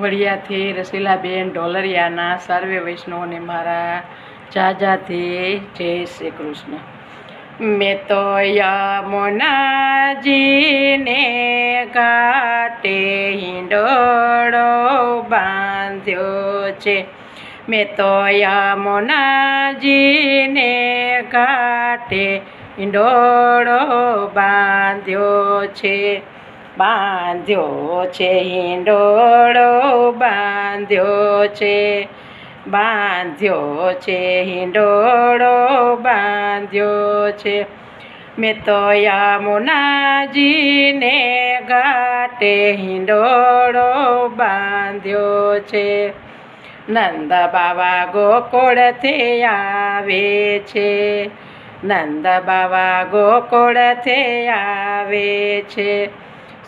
વડિયાથી રસીલાબેન ઢોલરિયાના સર્વે વૈષ્ણવને મારા જાજાથી જય શ્રી કૃષ્ણ. મેં તો યમુનાજીને ઘાટે હિંડોળો બાંધ્યો છે. મેં તો યમુનાજીને ઘાટે હિંડોળો બાંધ્યો છે. બાંધ્યો છે હિંડોળો, બાંધ્યો છે બાંધ્યો છે હિંડોળો, બાંધ્યો છે. મેં તો યમુનાજીને ઘાટે હિંડોળો બાંધ્યો છે. નંદ બાવા ગોકુળથી આવે છે. નંદ બાવા ગોકુળથી આવે છે.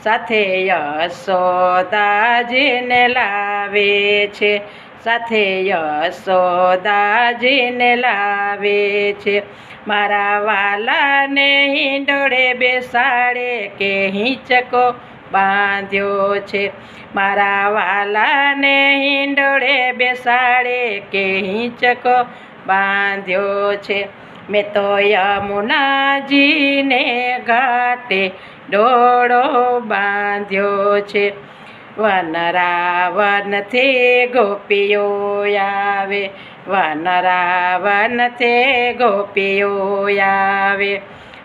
સાથે યશોદાજીને લાવે છે. સાથે યશોદાજીને લાવે છે. મારા વાલાને હિંડોળે બેસાડે કે હિંચકો બાંધ્યો છે. મારા વાલાને હિંડોળે બેસાડે કે હિંચકો બાંધ્યો છે. મેં તો યમુનાજીને ઘાટે ડોળો બાંધ્યો છે. વનરાવનથી ગોપીઓ આવે. વનરાવનથી ગોપીઓ આવે.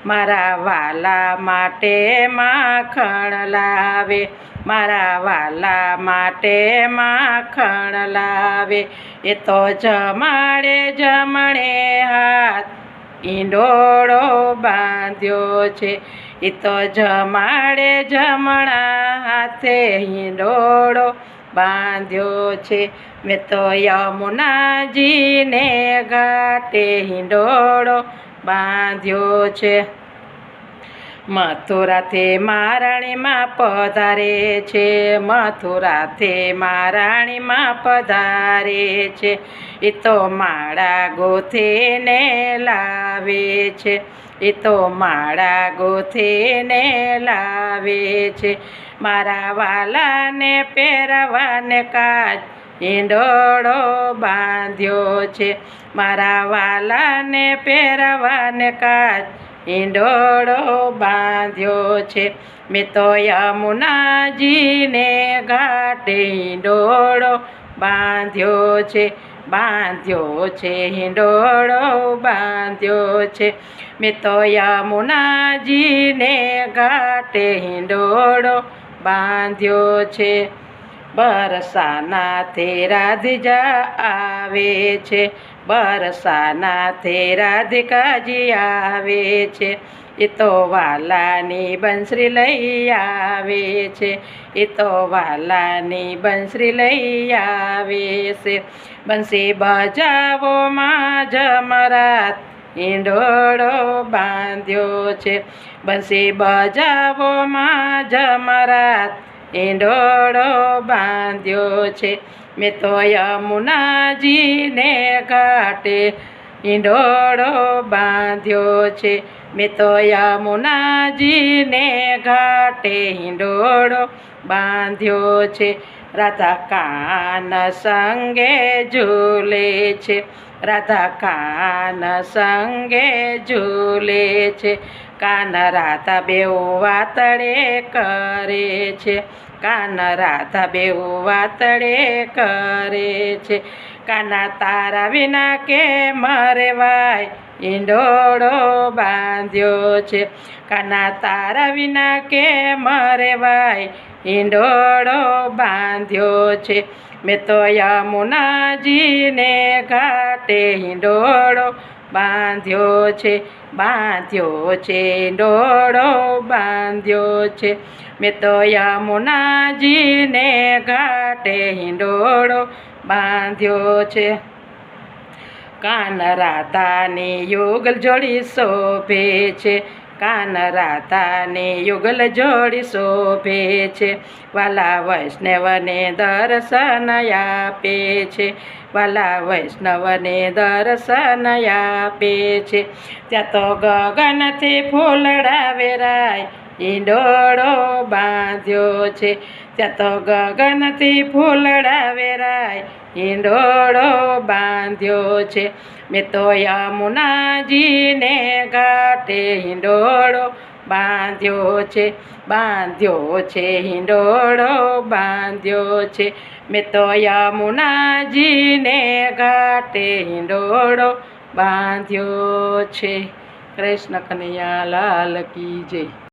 મારા વાલા માટે માખણ લાવે. મારા વાલા માટે માખણ લાવે. એ તો જમાડે જમણે હાથ. ઈંડોળો બાંધ્યો છે. એ તો જમાડે જમણા હાથે હિંડોળો બાંધ્યો છે. મેં તો યમુનાજીને ઘાટે હિંડોળો બાંધ્યો છે. મથુરાથી મારાણીમાં પધારે છે, મથુરાથી મારાણીમાં પધારે છે. એ તો માળા ગોથીને લાવે છે એ તો માળા ગોથીને લાવે છે. મારા વાલાને પહેરવાને કાચ ઈંડોળો બાંધ્યો છે, મારા વાલાને પહેરવાને કાજ ઈંડોળો બાંધ્યો છે. મેં તો યમુનાજીને ઘાટે ઈંડોળો બાંધ્યો છે. બાંધ્યો છે હિંડોળો બાંધ્યો છે. મેં તો યમુનાજીને ઘાટે હિંડોળો બાંધ્યો છે. બરસાનાથે રાધિજા આવે છે. બરસાનાથે રાધિકાજી આવે છે. એ તો વાલાની બંસરી લઈ આવે છે. એ તો વાલાની બંસરી લઈ આવે છે. બંસી બજાવો માં જમરાત ઈંડોળો બાંધ્યો છે. બંસી બજાવો માં જમરાત ઈંડોળો બાંધ્યો છે. મેં તો યમુનાજીને ઘાટે ઈંડોળો બાંધ્યો છે. મેં તો યમુનાજીને ઘાટે ઈંડોળો બાંધ્યો છે. રાધા કાન સંગે ઝૂલે છે. રાધા કાન સંગે ઝૂલે છે. કાન રાધા બેઉ વાતડે કરે છે. કાન રાધા બેઉ વાતડે કરે છે. કાના તારા વિના કે મરેવાય ઈંડોળો બાંધ્યો છે. કાના તારા વિના કે મરેવાય ઈંડોળો બાંધ્યો છે. મેં તો યમુનાજીને ઘાટે હિંડોળો બાંધ્યો છે. બાંધ્યો છે, ડોળો બાંધ્યો છે. મેં તો યમુનાજીને ઘાટે હિંડોળો બાંધ્યો છે. કાન રાતાની યુગલ જોડી શોભે છે. કાન રાતાને યુગલ જોડી શોભે છે. વાલા વૈષ્ણવને દર્શન આપે છે. વાલા વૈષ્ણવને દર્શન આપે છે. ત્યાં તો ગગનથી ફૂલડા વેરાય ઈંડોળો બાંધ્યો છે. ત્યાં તો ગગનથી ફૂલડા વેરાય હિંડોળો બાંધ્યો છે. મેં તો યમુનાજીને ઘાટે હિંડોળો બાંધ્યો છે. બાંધ્યો છે હિંડોળો બાંધ્યો છે. મેં તો યમુનાજીને ઘાટે હિંડોળો બાંધ્યો છે. કૃષ્ણ કનૈયા લાલ કી જય.